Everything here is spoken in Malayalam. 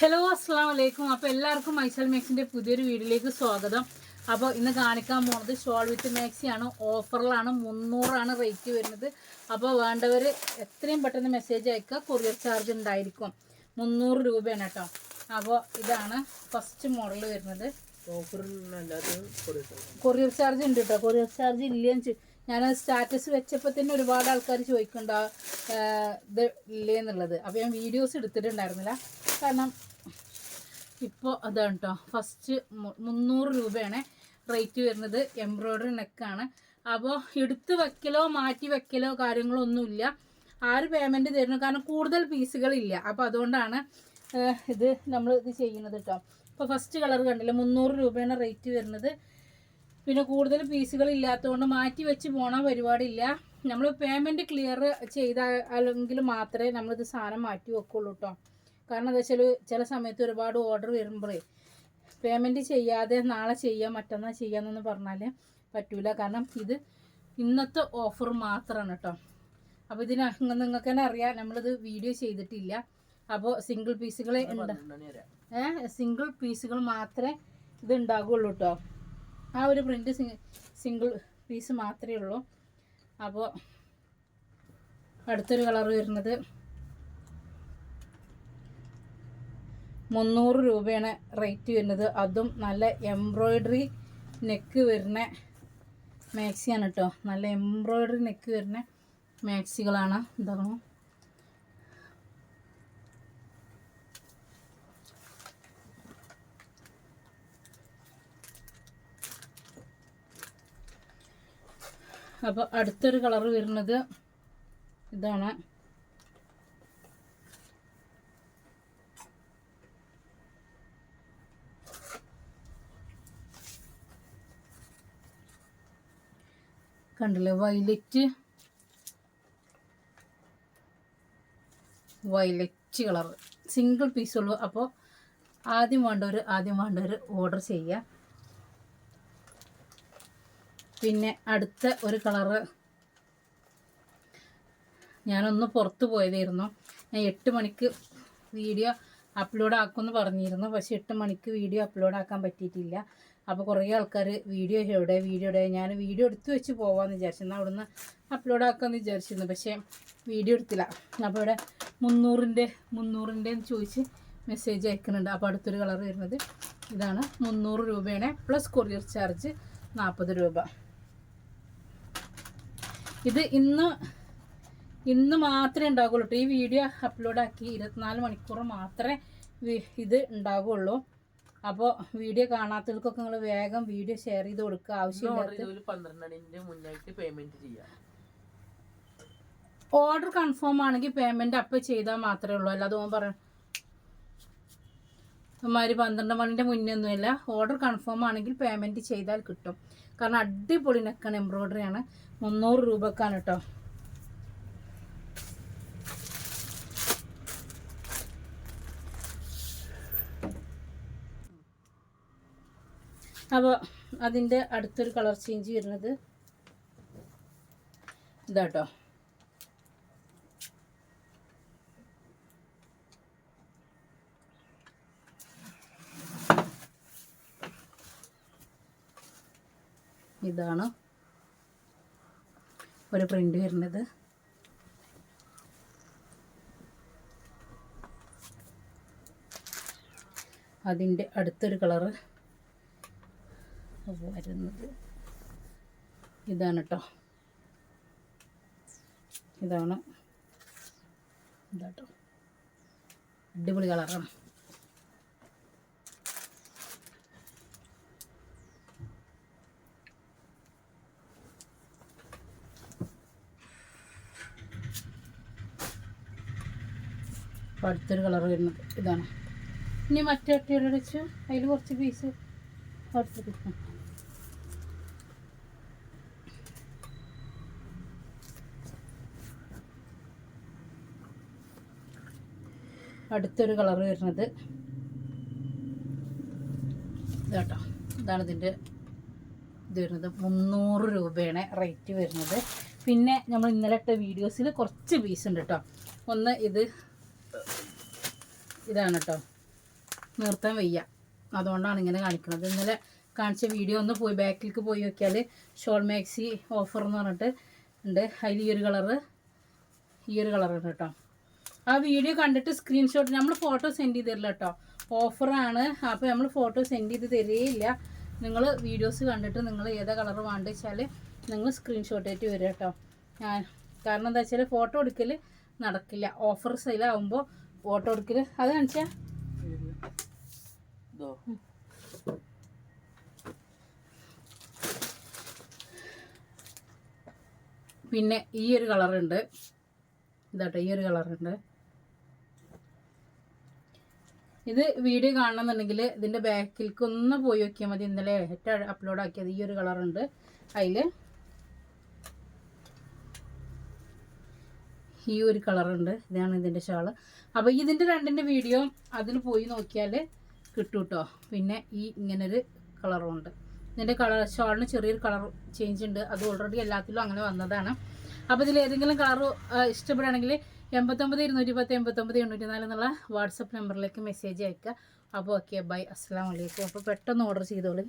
ഹലോ അസ്സാം വലൈക്കും അപ്പോൾ എല്ലാവർക്കും മൈസൽ മാക്സിന്റെ പുതിയൊരു വീഡിയോയിലേക്ക് സ്വാഗതം. അപ്പോൾ ഇന്ന് കാണിക്കാൻ പോണത് ഷോൾ വിത്ത് മാക്സിയാണ് ഓഫറിലാണ് മുന്നൂറാണ് റേറ്റ് വരുന്നത്. അപ്പോൾ വേണ്ടവർ എത്രയും പെട്ടെന്ന് മെസ്സേജ് അയക്കുക. കൊറിയർ ചാർജ് ഉണ്ടായിരിക്കും. മുന്നൂറ് രൂപയാണ് കേട്ടോ. അപ്പോൾ ഇതാണ് ഫസ്റ്റ് മോഡൽ വരുന്നത്. കൊറിയർ ചാർജ് ഉണ്ട് കേട്ടോ. കൊറിയർ ചാർജ് ഇല്ലെന്ന് ചോ- ഞാൻ സ്റ്റാറ്റസ് വെച്ചപ്പോൾ തന്നെ ഒരുപാട് ആൾക്കാർ ചോദിക്കണ്ട ഇത് ഇല്ലേ എന്നുള്ളത്. അപ്പോൾ ഞാൻ വീഡിയോസ് എടുത്തിട്ടുണ്ടായിരുന്നില്ല. കാരണം ഇപ്പോൾ അതാണ് കേട്ടോ ഫസ്റ്റ് മുന്നൂറ് രൂപയാണ് റേറ്റ് വരുന്നത്. എംബ്രോയ്ഡറി നെക്കാണ് അപ്പോൾ എടുത്ത് വെക്കലോ മാറ്റി വെക്കലോ കാര്യങ്ങളോ ഒന്നുമില്ല ഒരു പേയ്മെന്റ് തരുന്നു? കാരണം കൂടുതൽ പീസുകളില്ല അപ്പോൾ അതുകൊണ്ടാണ് ഇത് നമ്മൾ ഇത് ചെയ്യുന്നത് കേട്ടോ ഇപ്പോൾ ഫസ്റ്റ് കളർ കണ്ടില്ല? മുന്നൂറ് രൂപയാണ് റേറ്റ് വരുന്നത്. പിന്നെ കൂടുതൽ പീസുകൾ ഇല്ലാത്തതുകൊണ്ട് മാറ്റി വെച്ച് പോണ പരിപാടിയില്ല. നമ്മൾ പേയ്മെന്റ് ക്ലിയർ ചെയ്താലെങ്കിൽ മാത്രമേ നമ്മളിത് സാധനം മാറ്റി വെക്കുള്ളൂ കേട്ടോ കാരണം എന്താ വെച്ചാൽ ചില സമയത്ത് ഒരുപാട് ഓർഡർ വരുമ്പോഴേ പേയ്മെന്റ് ചെയ്യാതെ നാളെ ചെയ്യാം മറ്റന്നാൾ ചെയ്യാമെന്നൊന്നും പറഞ്ഞാൽ പറ്റൂല. കാരണം ഇത് ഇന്നത്തെ ഓഫർ മാത്രമാണ് കേട്ടോ അപ്പോൾ ഇതിന് നിങ്ങൾക്ക് തന്നെ അറിയാം നമ്മളിത് വീഡിയോ ചെയ്തിട്ടില്ല. അപ്പോൾ സിംഗിൾ പീസുകളെ ഉണ്ട് ഏഹ് സിംഗിൾ പീസുകൾ മാത്രമേ ഇത് ഉണ്ടാകുള്ളൂ കേട്ടോ ആ ഒരു പ്രിന്റ് സിംഗിൾ പീസ് മാത്രമേ ഉള്ളൂ. അപ്പോൾ അടുത്തൊരു കളർ വരുന്നത് മുന്നൂറ് രൂപയാണ് റേറ്റ് വരുന്നത്. അതും നല്ല എംബ്രോയ്ഡറി നെക്ക് വരുന്ന മാക്സിയാണ് കേട്ടോ നല്ല എംബ്രോയ്ഡറി നെക്ക് വരുന്ന മാക്സികളാണ് ഇതാണോ? അപ്പോൾ അടുത്തൊരു കളർ വരുന്നത് ഇതാണ്. കണ്ടില്ലേ? വൈലറ്റ്. Violet colour. സിംഗിൾ പീസുള്ളൂ അപ്പോൾ ആദ്യം വേണ്ടവർ ആദ്യം വേണ്ടവർ ഓർഡർ ചെയ്യുക. പിന്നെ അടുത്ത ഒരു കളറ് ഞാനൊന്ന് പുറത്ത് പോയതായിരുന്നു. ഞാൻ എട്ട് മണിക്ക് വീഡിയോ അപ്ലോഡ് ആക്കുമെന്ന് പറഞ്ഞിരുന്നു. പക്ഷെ എട്ട് മണിക്ക് വീഡിയോ അപ്ലോഡ് ആക്കാൻ പറ്റിയിട്ടില്ല. അപ്പോൾ കുറേ ആൾക്കാർ വീഡിയോ എവിടെ വീഡിയോ എവിടെ ഞാൻ വീഡിയോ എടുത്തു വെച്ച് പോകാമെന്ന് വിചാരിച്ചു. എന്നാൽ അവിടുന്ന് അപ്ലോഡ് ആക്കാമെന്ന് വിചാരിച്ചിരുന്നു. പക്ഷേ വീഡിയോ എടുത്തില്ല. അപ്പോൾ ഇവിടെ മുന്നൂറിന്റെ മുന്നൂറിന്റെ എന്ന് ചോദിച്ച് മെസ്സേജ് അയക്കുന്നുണ്ട്. അപ്പോൾ അടുത്തൊരു കളർ വരുന്നത് ഇതാണ്. മുന്നൂറ് രൂപയാണ് പ്ലസ് കൊറിയർ ചാർജ് നാൽപ്പത് രൂപ. ഇത് ഇന്ന് ഇന്ന് മാത്രമേ ഉണ്ടാകുള്ളൂ കേട്ടോ ഈ വീഡിയോ അപ്ലോഡാക്കി ഇരുപത്തിനാല് മണിക്കൂർ മാത്രമേ ഇത് ഉണ്ടാകുള്ളൂ അപ്പോൾ വീഡിയോ കാണാത്തവർക്കൊക്കെ നിങ്ങൾ വേഗം വീഡിയോ ഷെയർ ചെയ്ത് കൊടുക്കുക. മുന്നായിട്ട് ചെയ്യാം. ഓർഡർ കൺഫേം ആണെങ്കിൽ പേയ്മെന്റ് അപ്പം ചെയ്താൽ മാത്രമേ ഉള്ളൂ. അല്ലാതെ ഓൻ പറ അമ്മമാര് പന്ത്രണ്ട് മണിന്റെ മുന്നേ ഒന്നുമില്ല ഓർഡർ കൺഫേം ആണെങ്കിൽ പേയ്മെന്റ് ചെയ്താൽ കിട്ടും. കാരണം അടിപൊളി നെക്കാണ് എംബ്രോയ്ഡറി ആണ്. മുന്നൂറ് രൂപക്കാണ് കേട്ടോ അപ്പോൾ അതിന്റെ അടുത്തൊരു കളർ ചേഞ്ച് വരുന്നത് ഇതാട്ടോ. ഇതാണ് ഒരു പ്രിന്റ് വരുന്നത്. അതിന്റെ അടുത്തൊരു കളറ് വരുന്നത്. ഇതാണ് കേട്ടോ ഇതാണ്. ഇതാട്ടോ അടിപൊളി കളറാണ് അടുത്തൊരു കളർ വരുന്നത്. ഇതാണ്. ഇനി മറ്റേ വെച്ച് അതിൽ കുറച്ച് പീസ് അടുത്ത് കിട്ടും അടുത്തൊരു കളർ വരുന്നത്. ഇതാട്ടോ. ഇതാണ് ഇതിന്റെ ഇത് വരുന്നത്. മുന്നൂറ് രൂപയാണ് റേറ്റ് വരുന്നത്. പിന്നെ നമ്മൾ ഇന്നലെ ഇട്ട വീഡിയോസിൽ കുറച്ച് പീസ് ഉണ്ട് കേട്ടോ ഒന്ന് ഇത് ഇതാണ് കേട്ടോ നിർത്താൻ വയ്യ. അതുകൊണ്ടാണ് ഇങ്ങനെ കാണിക്കുന്നത്. ഇന്നലെ കാണിച്ച വീഡിയോ ഒന്ന് പോയി ബാക്കിലേക്ക് പോയി നോക്കിയാൽ ഷോൾ മാക്സി ഓഫർ എന്ന് പറഞ്ഞിട്ട് ഉണ്ട്. അതിൽ ഈ ഒരു കളറ് ഈ ഒരു കളറുണ്ട് കേട്ടോ. ആ വീഡിയോ കണ്ടിട്ട് സ്ക്രീൻഷോട്ട് നമ്മൾ ഫോട്ടോ സെൻഡ് ചെയ്ത് തരില്ല കേട്ടോ. ഓഫറാണ് അപ്പോൾ നമ്മൾ ഫോട്ടോ സെൻഡ് ചെയ്ത് തരികയില്ല നിങ്ങൾ വീഡിയോസ് കണ്ടിട്ട് നിങ്ങൾ ഏതാ കളർ വേണ്ടത് വെച്ചാൽ നിങ്ങൾ സ്ക്രീൻഷോട്ട് ആയിട്ട് വരിക കേട്ടോ. ഞാൻ കാരണം എന്താ വെച്ചാൽ ഫോട്ടോ എടുക്കൽ നടക്കില്ല. ഓഫർ സെയിലാവുമ്പോൾ ഫോട്ടോ എടുക്കൽ അത് കാണിച്ചാ? പിന്നെ ഈ ഒരു കളറുണ്ട് ഇതാട്ടെ ഈ ഒരു കളറുണ്ട് ഇത് വീഡിയോ കാണണമെന്നുണ്ടെങ്കിൽ ഇതിന്റെ ബാക്കിലേക്ക് ഒന്ന് പോയി നോക്കിയാൽ മതി. ഇന്നലെ ഏറ്റവും അപ്ലോഡ് ആക്കിയത് ഈ ഒരു കളറുണ്ട് അതിൽ ഈ ഒരു കളറുണ്ട്. ഇതാണ് ഇതിന്റെ ഷാൾ. അപ്പോൾ ഇതിന്റെ രണ്ടിന്റെ വീഡിയോ അതിൽ പോയി നോക്കിയാൽ കിട്ടും കേട്ടോ പിന്നെ ഈ ഇങ്ങനൊരു കളറും ഉണ്ട് ഇതിന്റെ കളർ ഷാളിന് ചെറിയൊരു കളർ ചേഞ്ച് ഉണ്ട്. അത് ഓൾറെഡി എല്ലാത്തിലും അങ്ങനെ വന്നതാണ്. അപ്പോൾ ഇതിൽ ഏതെങ്കിലും കളർ ഇഷ്ടപ്പെടുകയാണെങ്കിൽ എൺപത്തൊമ്പത് ഇരുന്നൂറ്റി പത്ത് എൺപത്തൊമ്പത് എണ്ണൂറ്റി നാല് എന്നുള്ള വാട്സപ്പ് നമ്പറിലേക്ക് മെസ്സേജ് അയക്കുക. അപ്പോൾ ഓക്കെ ബൈ അസ്സാം വലൈക്കും അപ്പോൾ പെട്ടെന്ന് ഓർഡർ ചെയ്തോളി.